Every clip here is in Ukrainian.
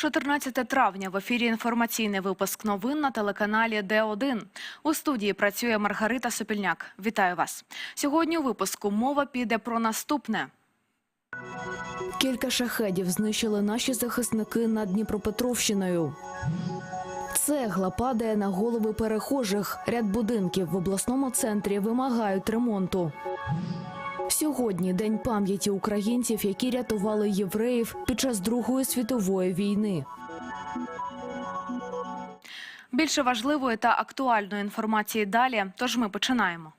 14 травня в ефірі інформаційний випуск новин на телеканалі Д1. У студії працює Маргарита Сопільняк. Вітаю вас. Сьогодні у випуску мова піде про наступне. Кілька шахедів знищили наші захисники над Дніпропетровщиною. Цегла падає на голови перехожих. Ряд будинків в обласному центрі вимагають ремонту. Сьогодні день пам'яті українців, які рятували євреїв під час Другої світової війни. Більше важливої та актуальної інформації далі. Тож ми починаємо.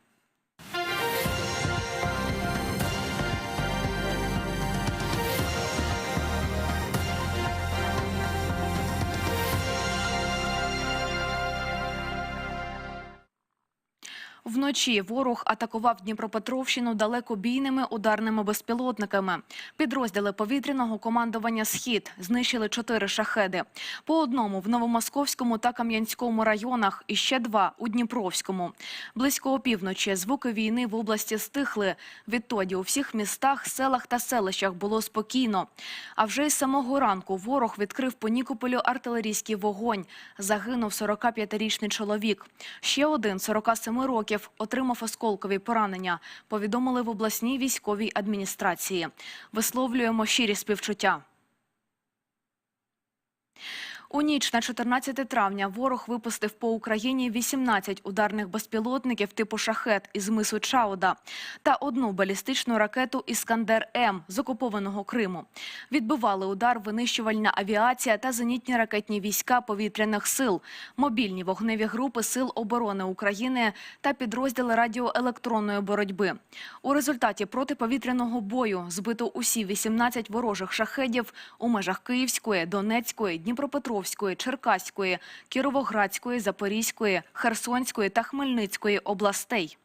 Вночі ворог атакував Дніпропетровщину далекобійними ударними безпілотниками. Підрозділи повітряного командування Схід знищили чотири шахеди. По одному в Новомосковському та Кам'янському районах і ще два у Дніпровському. Близько опівночі звуки війни в області стихли. Відтоді у всіх містах, селах та селищах було спокійно. А вже із самого ранку ворог відкрив по Нікополю артилерійський вогонь. Загинув 45-річний чоловік. Ще один 47 років отримав осколкові поранення. Повідомили в обласній військовій адміністрації. Висловлюємо щирі співчуття. У ніч на 14 травня ворог випустив по Україні 18 ударних безпілотників типу «Шахет» із мису Чауда та одну балістичну ракету «Іскандер-М» з окупованого Криму. Відбивали удар винищувальна авіація та зенітні ракетні війська повітряних сил, мобільні вогневі групи Сил оборони України та підрозділи радіоелектронної боротьби. У результаті протиповітряного бою збито усі 18 ворожих шахедів у межах Київської, Донецької, Дніпропетровської, Черкаської, Кіровоградської, Запорізької, Херсонської та Хмельницької областей.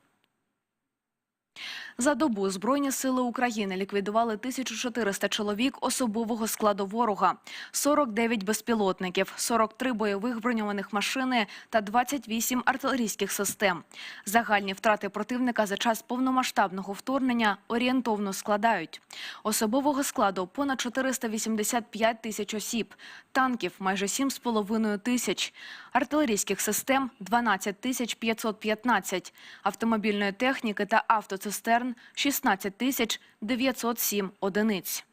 За добу Збройні сили України ліквідували 1400 чоловік особового складу ворога, 49 безпілотників, 43 бойових броньованих машини та 28 артилерійських систем. Загальні втрати противника за час повномасштабного вторгнення орієнтовно складають. Особового складу понад 485 тисяч осіб, танків майже 7,5 тисяч, артилерійських систем 12 тисяч 515, автомобільної техніки та автоцистерн 16 тисяч 907 одиниць.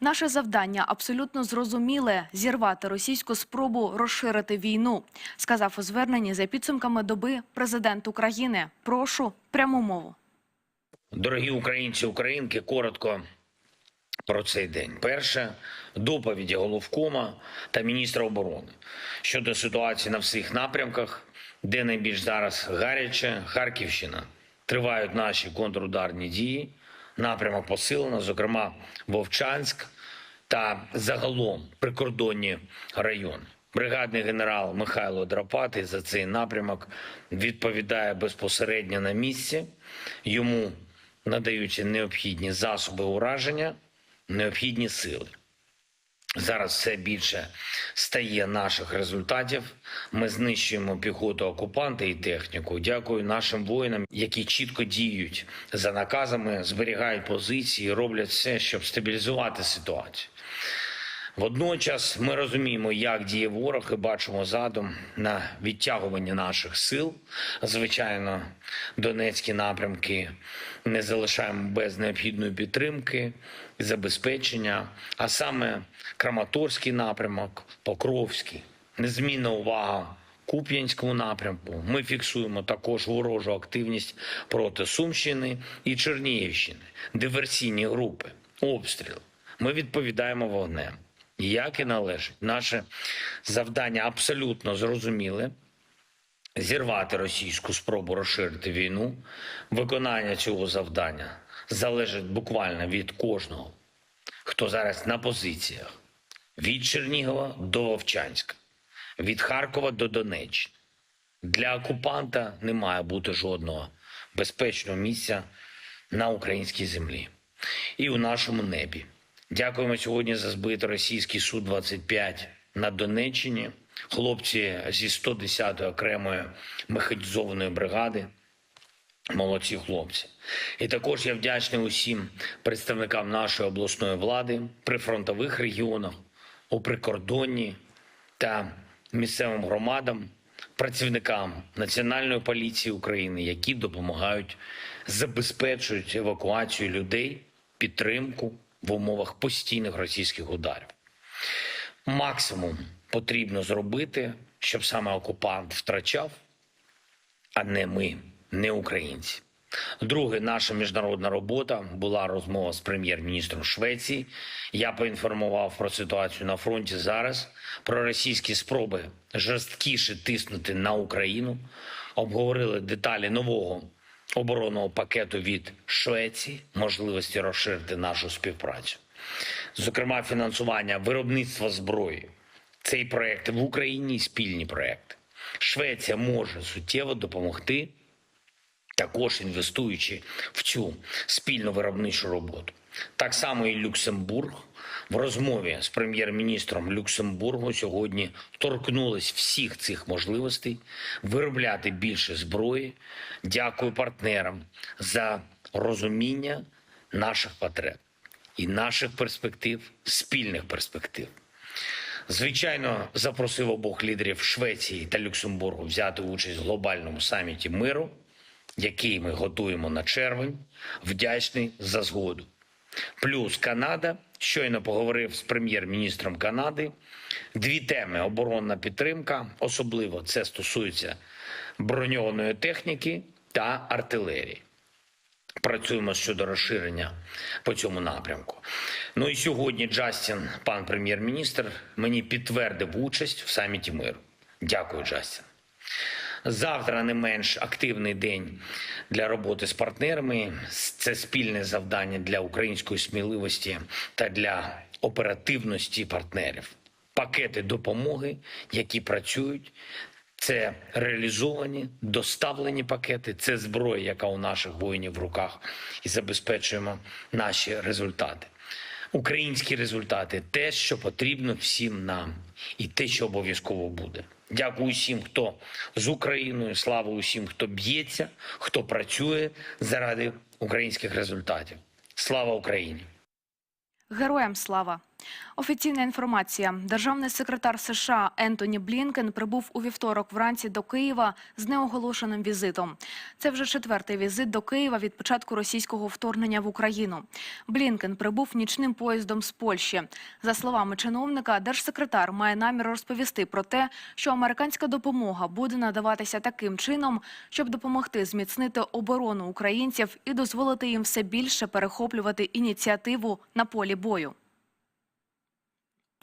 Наше завдання абсолютно зрозуміле – зірвати російську спробу розширити війну, сказав у зверненні за підсумками доби президент України. Прошу пряму мову. Дорогі українці, українки, коротко про цей день. Перше доповіді головкома та міністра оборони щодо ситуації на всіх напрямках, де найбільш зараз гаряче Харківщина. Тривають наші контрударні дії. Напрямок посилено, зокрема Вовчанськ та загалом прикордонні райони. Бригадний генерал Михайло Драпатий за цей напрямок відповідає безпосередньо на місці. Йому надаються необхідні засоби ураження, необхідні сили. Зараз все більше стає наших результатів. Ми знищуємо піхоту окупанта і техніку. Дякую нашим воїнам, які чітко діють за наказами, зберігають позиції, роблять все, щоб стабілізувати ситуацію. Водночас ми розуміємо, як діє ворог, і бачимо задум на відтягування наших сил. Звичайно, Донецькі напрямки не залишаємо без необхідної підтримки і забезпечення, а саме Краматорський напрямок, Покровський, незмінна увага. Куп'янському напрямку ми фіксуємо також ворожу активність проти Сумщини і Чернігівщини, диверсійні групи, обстріл. Ми відповідаємо вогнем як і належить. Наше завдання абсолютно зрозуміле. Зірвати російську спробу розширити війну. Виконання цього завдання залежить буквально від кожного, хто зараз на позиціях: від Чернігова до Вовчанська, від Харкова до Донеччини. Для окупанта не має бути жодного безпечного місця на українській землі і у нашому небі. Дякуємо сьогодні за збитий російський су 25 на Донеччині. Хлопці зі 110-ї окремої механізованої бригади Молодці хлопці. І також я вдячний усім представникам нашої обласної влади при фронтових регіонах, у прикордонні та місцевим громадам, працівникам Національної поліції України, які допомагають, забезпечують евакуацію людей, підтримку в умовах постійних російських ударів. Максимум потрібно зробити, щоб саме окупант втрачав, а не ми, не українці. Друге, наша міжнародна робота була розмова з прем'єр-міністром Швеції. Я поінформував про ситуацію на фронті зараз, про російські спроби жорсткіше тиснути на Україну. Обговорили деталі нового оборонного пакету від Швеції, можливості розширити нашу співпрацю. Зокрема, фінансування виробництва зброї. Цей проект в Україні спільні проекти. Швеція може суттєво допомогти також інвестуючи в цю спільну виробничу роботу. Так само і Люксембург в розмові з прем'єр-міністром Люксембургу сьогодні торкнулись всіх цих можливостей виробляти більше зброї. Дякую партнерам за розуміння наших потреб і наших перспектив, спільних перспектив. Звичайно, запросив обох лідерів Швеції та Люксембургу взяти участь в глобальному саміті миру, який ми готуємо на червень. Вдячний за згоду. Плюс Канада. Щойно поговорив з прем'єр-міністром Канади. Дві теми: оборонна підтримка, особливо це стосується броньованої техніки та артилерії працюємо щодо розширення по цьому напрямку. Ну і сьогодні Джастін, пан прем'єр-міністр, мені підтвердив участь в саміті миру. Дякую, Джастін. Завтра не менш активний день для роботи з партнерами. Це спільне завдання для української сміливості та для оперативності партнерів. Пакети допомоги, які працюють, це реалізовані, доставлені пакети, це зброя, яка у наших воїнів в руках, і забезпечуємо наші результати. Українські результати те, що потрібно всім нам, і те, що обов'язково буде. Дякую усім, хто з Україною. Слава усім, хто б'ється, хто працює заради українських результатів. Слава Україні! Героям слава! Офіційна інформація. Державний секретар США Ентоні Блінкен прибув у вівторок вранці до Києва з неоголошеним візитом. Це вже четвертий візит до Києва від початку російського вторгнення в Україну. Блінкен прибув нічним поїздом з Польщі. За словами чиновника, держсекретар має намір розповісти про те, що американська допомога буде надаватися таким чином, щоб допомогти зміцнити оборону українців і дозволити їм все більше перехоплювати ініціативу на полі бою.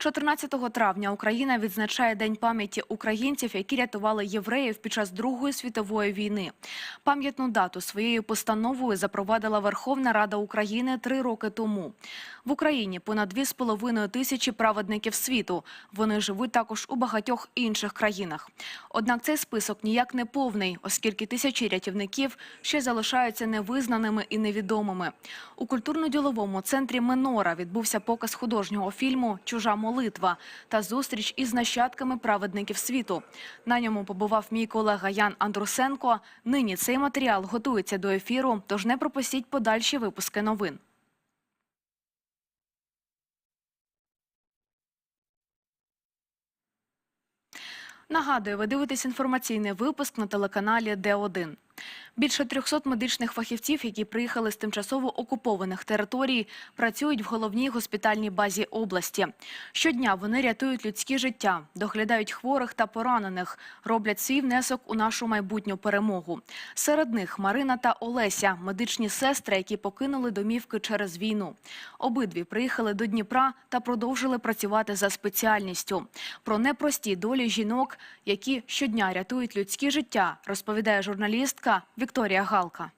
14 травня Україна відзначає День пам'яті українців, які рятували євреїв під час Другої світової війни. Пам'ятну дату своєю постановою запровадила Верховна Рада України три роки тому. В Україні понад 2,5 тисячі праведників світу. Вони живуть також у багатьох інших країнах. Однак цей список ніяк не повний, оскільки тисячі рятівників ще залишаються невизнаними і невідомими. У культурно-діловому центрі Минора відбувся показ художнього фільму Чужа молитва та зустріч із нащадками праведників світу. На ньому побував мій колега Ян Андрусенко. Нині цей матеріал готується до ефіру, тож не пропустіть подальші випуски новин. Нагадую, ви дивитесь інформаційний випуск на телеканалі Д1. Більше 300 медичних фахівців, які приїхали з тимчасово окупованих територій, працюють в головній госпітальній базі області. Щодня вони рятують людські життя, доглядають хворих та поранених, роблять свій внесок у нашу майбутню перемогу. Серед них Марина та Олеся, медичні сестри, які покинули домівки через війну. Обидві приїхали до Дніпра та продовжили працювати за спеціальністю. Про непрості долі жінок, які щодня рятують людські життя, розповідає журналістка Вікторія Галка.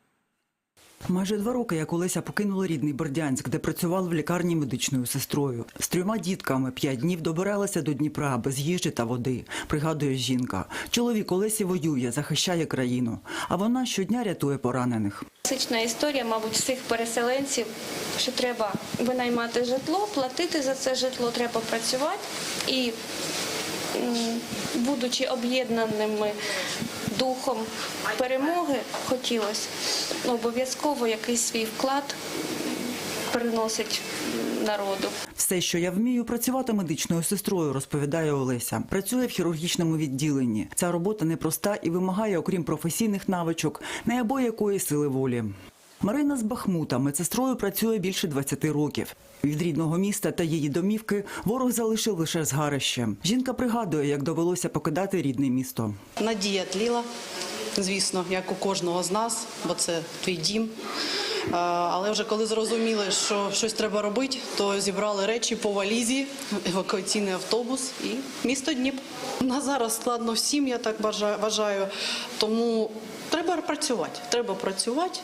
Майже два роки як Олеся покинула рідний Бердянськ, де працювала в лікарні медичною сестрою. З трьома дітками п'ять днів добиралася до Дніпра без їжі та води, пригадує жінка. Чоловік Олесі воює, захищає країну, а вона щодня рятує поранених. Класична історія, мабуть, всіх переселенців, що треба винаймати житло, платити за це житло, треба працювати і будучи об'єднаними духом перемоги, хотілося обов'язково якийсь свій вклад приносить народу. Все, що я вмію, працювати медичною сестрою, розповідає Олеся. Працює в хірургічному відділенні. Ця робота непроста і вимагає, окрім професійних навичок, неабиякої сили волі. Марина з Бахмута медсестрою працює більше 20 років. Від рідного міста та її домівки ворог залишив лише згарище. Жінка пригадує, як довелося покидати рідне місто. Надія тліла, звісно, як у кожного з нас, бо це твій дім. Але вже коли зрозуміли, що щось треба робити, то зібрали речі по валізі, евакуаційний автобус і місто Дніп. На зараз складно всім, я так вважаю. Тому треба працювати. Треба працювати.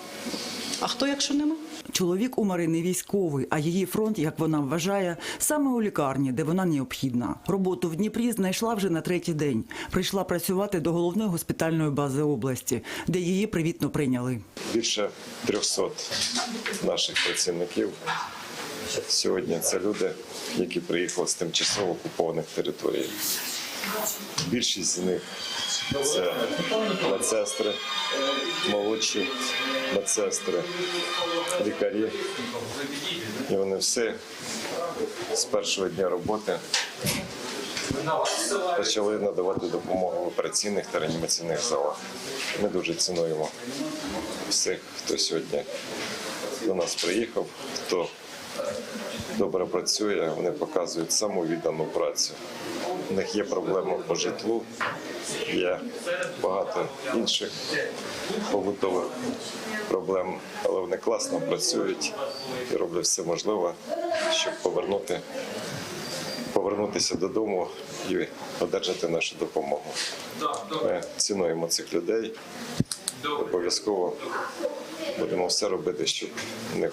А хто, якщо не ми? Чоловік у Марини військовий, а її фронт, як вона вважає, саме у лікарні, де вона необхідна. Роботу в Дніпрі знайшла вже на третій день. Прийшла працювати до головної госпітальної бази області, де її привітно прийняли. більше 300 наших працівників. Сьогодні це люди, які приїхали з тимчасово окупованих територій. Більшість з них це медсестри, молодші медсестри, лікарі. І вони всі з першого дня роботи почали надавати допомогу в операційних та реанімаційних залах. Ми дуже цінуємо всіх, хто сьогодні до нас приїхав, хто добре працює, вони показують саму віддану працю. У них є проблеми по житлу, є багато інших побутових проблем, але вони класно працюють і роблять все можливе, щоб повернути, повернутися додому і одержати нашу допомогу. Ми цінуємо цих людей. Обов'язково будемо все робити, щоб в них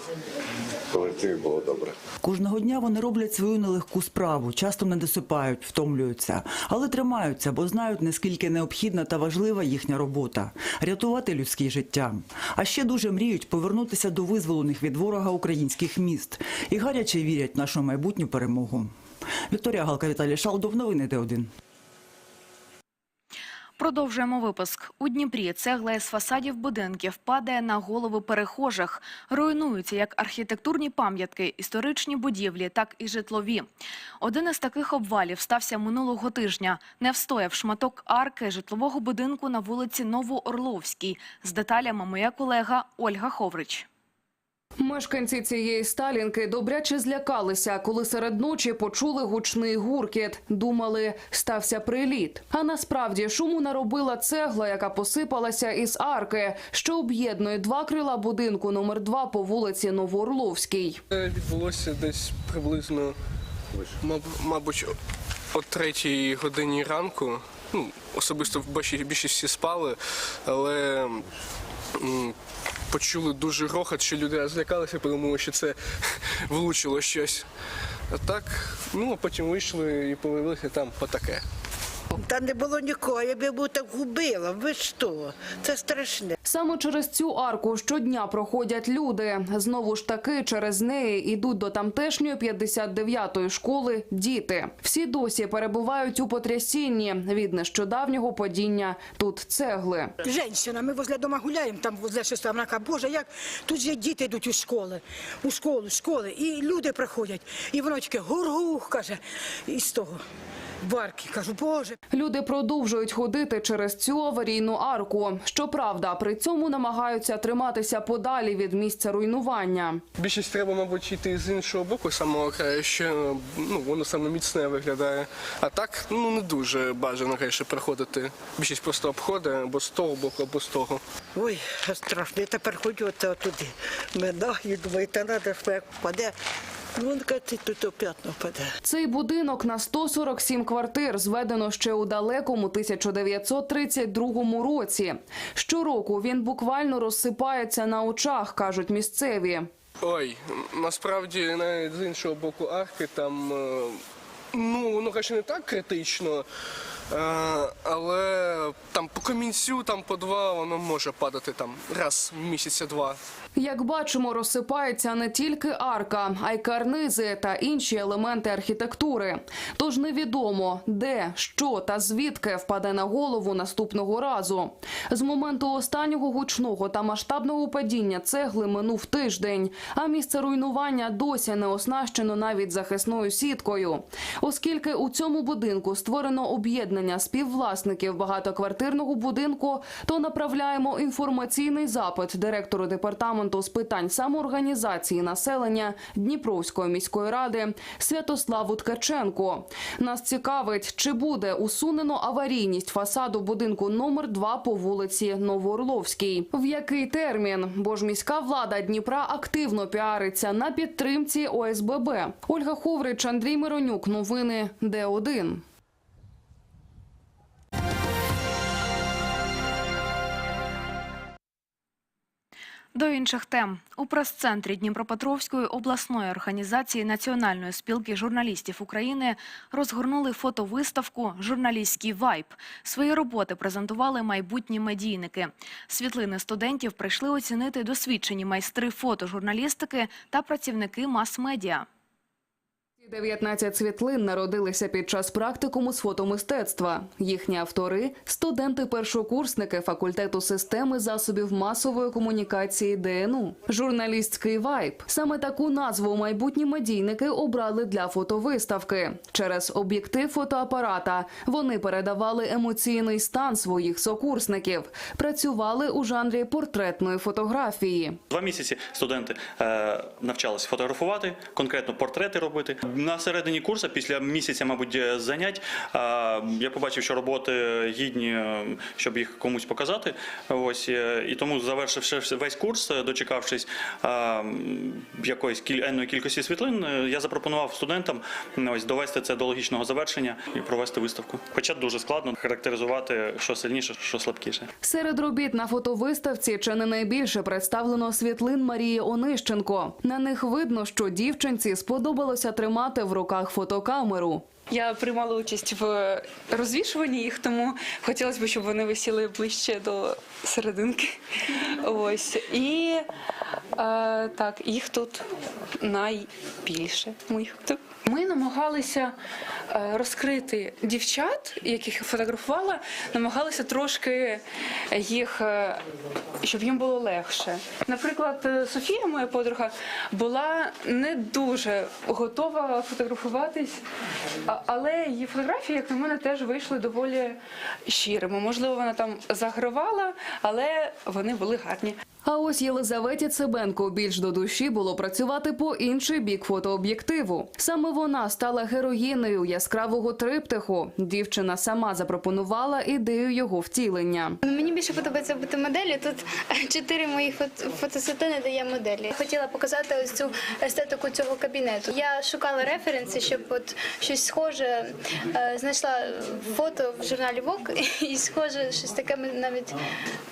колективі було добре. Кожного дня вони роблять свою нелегку справу, часто не досипають, втомлюються, але тримаються, бо знають, наскільки необхідна та важлива їхня робота рятувати людське життя. А ще дуже мріють повернутися до визволених від ворога українських міст і гаряче вірять в нашу майбутню перемогу. Вікторія Галка, Віталій Шалдов, новини Д1. Продовжуємо випуск. У Дніпрі цегла із фасадів будинків падає на голови перехожих. Руйнуються як архітектурні пам'ятки, історичні будівлі, так і житлові. Один із таких обвалів стався минулого тижня. Не встояв шматок арки житлового будинку на вулиці Новоорловській. З деталями моя колега Ольга Ховрич. Мешканці цієї сталінки добряче злякалися, коли серед ночі почули гучний гуркіт. Думали, стався приліт. А насправді шуму наробила цегла, яка посипалася із арки, що об'єднує два крила будинку номер 2 по вулиці Новоорловській. Це відбулося десь приблизно, маб- мабуть, о третій годині ранку. Ну, особисто більшість всі спали, але почули дуже грохот, що люди розлякалися, подумали, що це влучило щось. А так, ну а потім вийшли і подивилися там отаке. Та не було нікого, я б його так губила. Ви що? Це страшне. Саме через цю арку щодня проходять люди. Знову ж таки, через неї йдуть до тамтешньої 59-ї школи діти. Всі досі перебувають у потрясінні від нещодавнього падіння тут цегли. Женщина, ми возле дома гуляємо, там возле шоста, вона каже, Боже, як тут же діти йдуть у школи, у школу, школи, і люди приходять. І воно таке гур-гур, каже, із того барки. Кажу, Боже. Люди продовжують ходити через цю аварійну арку. Щоправда, при цьому намагаються триматися подалі від місця руйнування. Більшість треба, мабуть, йти з іншого боку, самого краю, що ну, воно саме міцне виглядає. А так ну не дуже бажано, звісно, проходити. Більшість просто обходить або з того боку, або з того. Ой, страшно. Я тепер ходжу от туди. Минаю, думаю, та треба, що як впаде. Він каже, тут оп'ятно впаде. Цей будинок на 147 квартир зведено ще у далекому 1932 році. Щороку він буквально розсипається на очах, кажуть місцеві. Ой, насправді навіть з іншого боку арки там. е, Ну, воно, звісно, не так критично, Е, але там по камінцю, там по два, воно може падати там раз в місяця два. Як бачимо, розсипається не тільки арка, а й карнизи та інші елементи архітектури. Тож невідомо, де, що та звідки впаде на голову наступного разу. З моменту останнього гучного та масштабного падіння цегли минув тиждень, а місце руйнування досі не оснащено навіть захисною сіткою. Оскільки у цьому будинку створено об'єднання співвласників багатоквартирного будинку, то направляємо інформаційний запит директору департаменту з питань самоорганізації населення Дніпровської міської ради Святославу Ткаченко. Нас цікавить, чи буде усунено аварійність фасаду будинку номер 2 по вулиці Новоорловській. В який термін? Бо ж міська влада Дніпра активно піариться на підтримці ОСББ. Ольга Ховрич, Андрій Миронюк. Новини Д1. До інших тем у прес-центрі Дніпропетровської обласної організації Національної спілки журналістів України розгорнули фотовиставку Журналістський вайб. Свої роботи презентували майбутні медійники. Світлини студентів прийшли оцінити досвідчені майстри фотожурналістики та працівники мас-медіа. Ці 19 світлин народилися під час практикуму з фотомистецтва. Їхні автори – студенти-першокурсники факультету системи засобів масової комунікації ДНУ. Журналістський вайб. Саме таку назву майбутні медійники обрали для фотовиставки. Через об'єктив фотоапарата вони передавали емоційний стан своїх сокурсників. Працювали у жанрі портретної фотографії. Два місяці студенти е, навчалися фотографувати, конкретно портрети робити. На середині курсу, після місяця, мабуть, е, занять, я побачив, що роботи гідні, е, щоб їх комусь показати. Ось е, і тому, завершивши весь курс, дочекавшись якоїсь енної кількості світлин, я запропонував студентам ось довести це до логічного завершення і провести виставку. Хоча дуже складно характеризувати, що сильніше, що слабкіше. Серед робіт на фотовиставці чи не найбільше представлено світлин Марії Онищенко. На них видно, що дівчинці сподобалося тримати в руках фотокамеру. Я приймала участь в розвішуванні їх, тому хотілося б, щоб вони висіли ближче до серединки. Ось. І е, так, їх тут найбільше. Моїх тут. Ми намагалися е, розкрити дівчат, яких фотографувала, намагалися трошки їх, е, щоб їм було легше. Наприклад, е, Софія, моя подруга, була не дуже готова фотографуватись, але її фотографії, як на мене, теж вийшли доволі щирими. Можливо, вона там загравала, але вони були гарні. А ось Єлизаветі Цибенко більш до душі було працювати по інший бік фотооб'єктиву. Саме вона стала героїнею яскравого триптиху. Дівчина сама запропонувала ідею його втілення. Мені більше подобається бути моделлю. Тут чотири мої фото- фотосвітлини дає моделі. Хотіла показати ось цю естетику цього кабінету. Я шукала референси, щоб от щось схоже е, знайшла фото в журналі Vogue і схоже щось таке навіть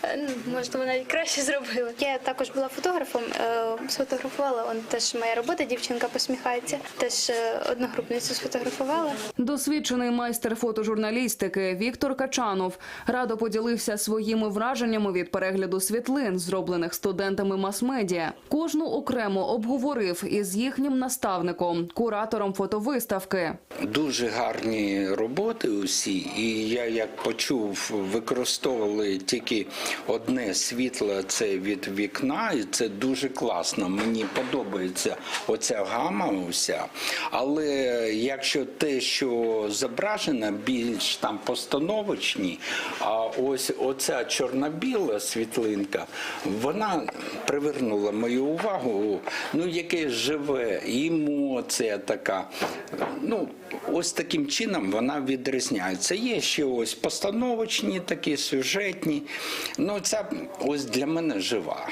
е, ну, можливо навіть краще зробила. Я також була фотографом, е, сфотографувала. Он теж моя робота. Дівчинка посміхається. Теж е, одногрупницю сфотографувала. Досвідчений майстер фотожурналістики Віктор Качанов радо поділився своїми враженнями від перегляду світлин, зроблених студентами мас-медіа. Кожну окремо обговорив із їхнім наставником, куратором фотовиставки. Дуже гарні роботи усі, і я як почув, використовували тільки одне світло це від вікна, і це дуже класно. Мені подобається оця гама уся. Але якщо те, що зображено, більш там постановочні, а ось оця чорно-біла світлинка, вона привернула мою увагу. Ну, яке живе емоція така. Ну, ось таким чином вона відрізняється. Є ще ось постановочні, такі сюжетні. Ну, ця ось для мене жива.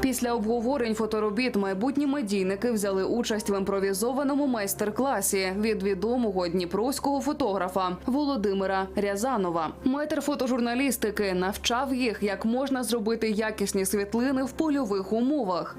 Після обговорень фоторобіт майбутні медійники взяли участь в імпровізованому майстер-класі від відомого дніпровського фотографа Володимира Рязанова. Метр фотожурналістики навчав їх, як можна зробити якісні світлини в польових умовах.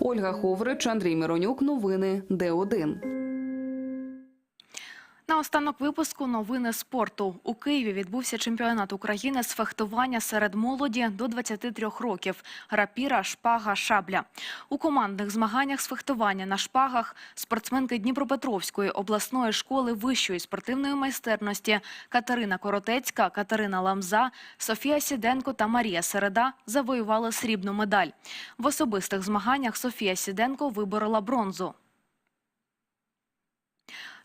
Ольга Ховрич, Андрій Миронюк. Новини Д1. Останок випуску новини спорту. У Києві відбувся чемпіонат України з фехтування серед молоді до 23 років. Рапіра, шпага, шабля. У командних змаганнях з фехтування на шпагах спортсменки Дніпропетровської обласної школи вищої спортивної майстерності Катерина Коротецька, Катерина Ламза, Софія Сіденко та Марія Середа завоювали срібну медаль. В особистих змаганнях Софія Сіденко виборола бронзу.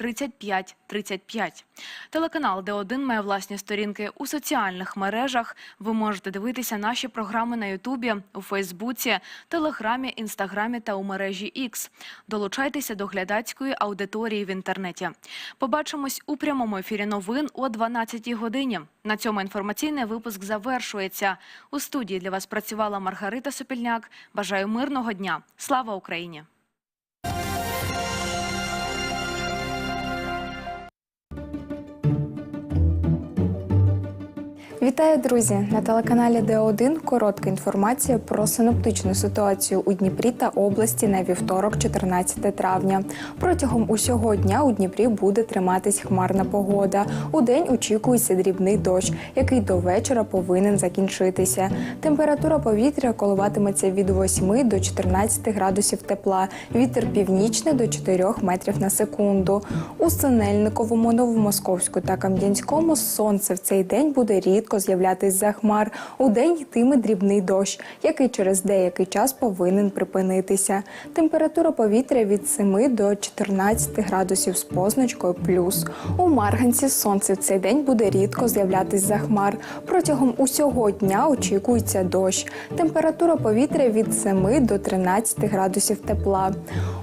35 35. Телеканал Д1 має власні сторінки у соціальних мережах. Ви можете дивитися наші програми на Ютубі, у Фейсбуці, Телеграмі, Інстаграмі та у мережі X. Долучайтеся до глядацької аудиторії в інтернеті. Побачимось у прямому ефірі новин о 12 годині. На цьому інформаційний випуск завершується. У студії для вас працювала Маргарита Сопільняк. Бажаю мирного дня. Слава Україні! Вітаю, друзі! На телеканалі Д1 коротка інформація про синоптичну ситуацію у Дніпрі та області на вівторок, 14 травня. Протягом усього дня у Дніпрі буде триматись хмарна погода. У день очікується дрібний дощ, який до вечора повинен закінчитися. Температура повітря коливатиметься від 8 до 14 градусів тепла. Вітер північний до 4 метрів на секунду. У Синельниковому, Новомосковську та Кам'янському сонце в цей день буде рідко з'являтись за хмар. У день йтиме дрібний дощ, який через деякий час повинен припинитися. Температура повітря від 7 до 14 градусів з позначкою плюс. У Марганці сонце в цей день буде рідко з'являтись за хмар. Протягом усього дня очікується дощ. Температура повітря від 7 до 13 градусів тепла.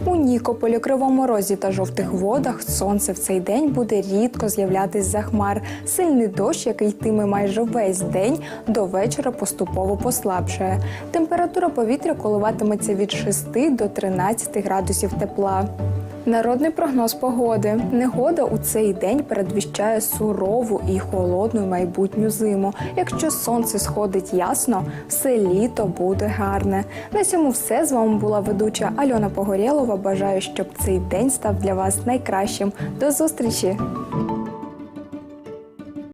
У Нікополі, Кривому Розі та жовтих водах сонце в цей день буде рідко з'являтись за хмар. Сильний дощ, який йтиме майже весь день, до вечора поступово послабшає. Температура повітря коливатиметься від 6 до 13 градусів тепла. Народний прогноз погоди. Негода у цей день передвіщає сурову і холодну майбутню зиму. Якщо сонце сходить ясно, все літо буде гарне. На цьому все з вами була ведуча Альона Погорєлова. Бажаю, щоб цей день став для вас найкращим. До зустрічі!